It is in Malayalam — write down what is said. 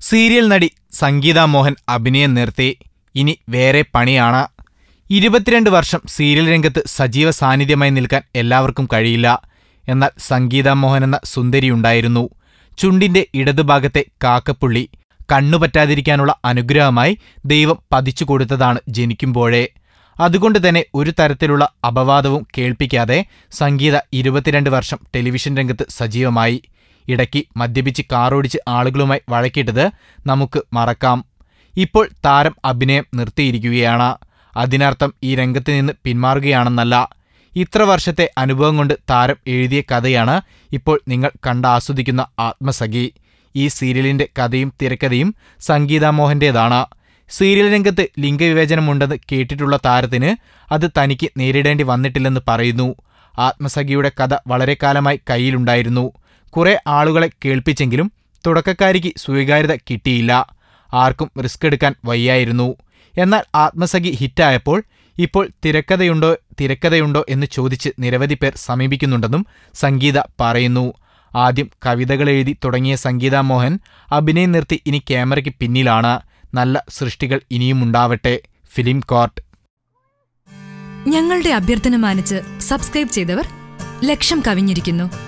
സീരിയൽ നടി സംഗീത മോഹൻ അഭിനയം നിർത്തി. ഇനി വേറെ പണിയാണ്. ഇരുപത്തിരണ്ട് വർഷം സീരിയൽ രംഗത്ത് സജീവ സാന്നിധ്യമായി നിൽക്കാൻ എല്ലാവർക്കും കഴിയില്ല. എന്നാൽ സംഗീത മോഹൻ എന്ന സുന്ദരിയുണ്ടായിരുന്നു ചുണ്ടിന്റെ ഇടതുഭാഗത്തെ കാക്കപ്പുള്ളി കണ്ണുപറ്റാതിരിക്കാനുള്ള അനുഗ്രഹമായി ദൈവം പതിച്ചു കൊടുത്തതാണ് ജനിക്കുമ്പോഴേ. അതുകൊണ്ട് തന്നെ ഒരു തരത്തിലുള്ള അപവാദവും കേൾപ്പിക്കാതെ സംഗീത ഇരുപത്തിരണ്ട് വർഷം ടെലിവിഷൻ രംഗത്ത് സജീവമായി. ഇടയ്ക്ക് മദ്യപിച്ച് കാറോടിച്ച് ആളുകളുമായി വഴക്കിട്ടത് നമുക്ക് മറക്കാം. ഇപ്പോൾ താരം അഭിനയം നിർത്തിയിരിക്കുകയാണ്. അതിനർത്ഥം ഈ രംഗത്ത് നിന്ന് പിന്മാറുകയാണെന്നല്ല. ഇത്ര വർഷത്തെ അനുഭവം കൊണ്ട് താരം എഴുതിയ കഥയാണ് ഇപ്പോൾ നിങ്ങൾ കണ്ടാസ്വദിക്കുന്ന ആത്മസഖി. ഈ സീരിയലിന്റെ കഥയും തിരക്കഥയും സംഗീത മോഹന്റേതാണ്. സീരിയൽ രംഗത്ത് ലിംഗവിവേചനമുണ്ടെന്ന് കേട്ടിട്ടുള്ള താരത്തിന് അത് തനിക്ക് നേരിടേണ്ടി വന്നിട്ടില്ലെന്ന് പറയുന്നു. ആത്മസഖിയുടെ കഥ വളരെ കാലമായി കയ്യിലുണ്ടായിരുന്നു. കുറെ ആളുകളെ കേൾപ്പിച്ചെങ്കിലും തുടക്കക്കാരിക്ക് സ്വീകാര്യത കിട്ടിയില്ല. ആർക്കും റിസ്ക് എടുക്കാൻ വയ്യായിരുന്നു. എന്നാൽ ആത്മസഖി ഹിറ്റായപ്പോൾ ഇപ്പോൾ തിരക്കഥയുണ്ടോ തിരക്കഥയുണ്ടോ എന്ന് ചോദിച്ച് നിരവധി പേർ സമീപിക്കുന്നുണ്ടെന്നും സംഗീത പറയുന്നു. ആദ്യം കവിതകൾ എഴുതി തുടങ്ങിയ സംഗീത മോഹൻ അഭിനയം നിർത്തി ഇനി ക്യാമറയ്ക്ക് പിന്നിലാണ്. നല്ല സൃഷ്ടികൾ ഇനിയും ഉണ്ടാവട്ടെ. Film court. ഞങ്ങളുടെ അഭ്യർത്ഥന മാനിച്ച് സബ്സ്ക്രൈബ് ചെയ്തവർ ലക്ഷം കവിഞ്ഞിരിക്കുന്നു.